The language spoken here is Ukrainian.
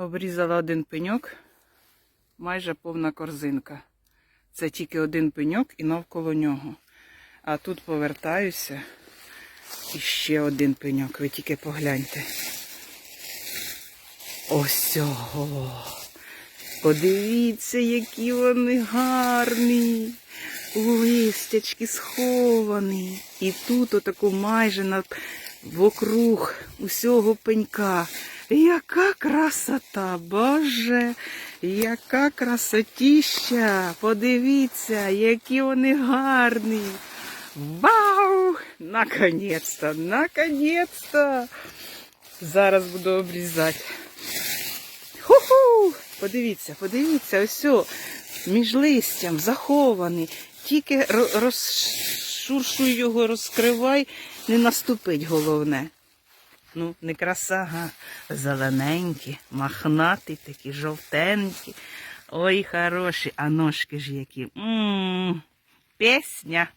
Обрізала один пеньок, майже повна корзинка. Це тільки один пеньок і навколо нього. А тут повертаюся і ще один пеньок. Ви тільки погляньте. Ось цього. Подивіться, які вони гарні. Листячки сховані. І тут отаку майже на вокруг усього пенька. Яка красота, Боже, яка красотіща. Подивіться, які вони гарні. Вау! Наконець-то, наконець-то. Зараз буду обрізати. Ху-ху! Подивіться, подивіться, ось о, між листям захований. Тільки розшуршуй його, розкривай, не наступить головне. Ну, не краса, га. Зелененькі, махнаті такі, жовтенькі. Ой, хороші, а ножки ж які. м пісня.